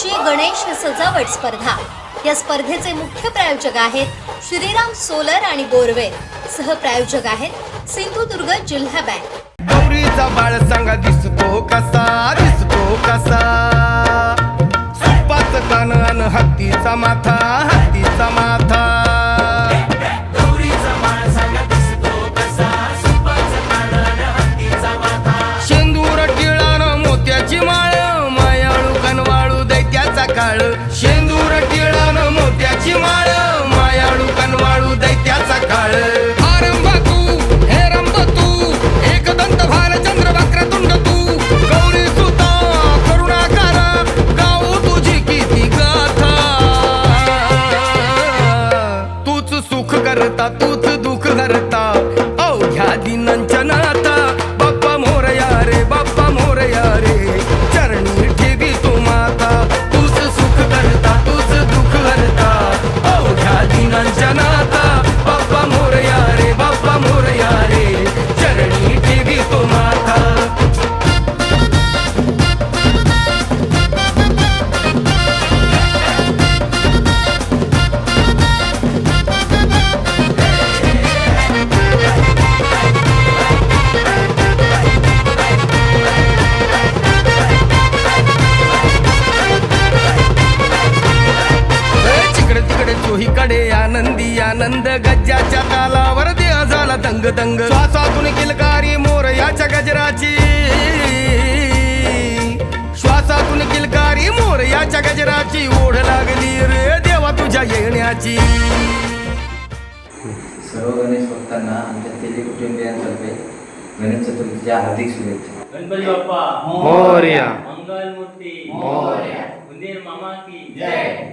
आजची गणेश सजावट स्पर्धा. या स्पर्धेचे मुख्य प्रायोजक आहेत श्रीराम सोलर आणि बोरवेल सहप्रायोजक आहेत सिंधुदुर्ग जिल्हा बँक. गौरीचा बाळ सांगा दिसतो कसा दिसतो कसा? सुपाच कान आणि हत्तीचा माथा हत्तीचा माथा. လို့ရှင် अवघ्या दिनांच्या बाप्पा मोरया रे बाप्पा मोरया रे चरणी ठेवी तू माता चिकडे आनंदी गज्जाच्या तालावर देह झाला दंग दंग. श्वासातून किलकारी मोर याच्या गजराची. श्वासातून किलकारी मोर याच्या गजराची. ओढ लागली रे देवा तुझ्या येण्याची. सर्व गणेश भक्तांना आमच्या तेली कुटुंबियांतर्फे गणेश चतुर्थीच्या हार्दिक शुभेच्छा. गणपती बाप्पा मोरया. मंगल मूर्ती मोरया. उंदीर मामा की जय.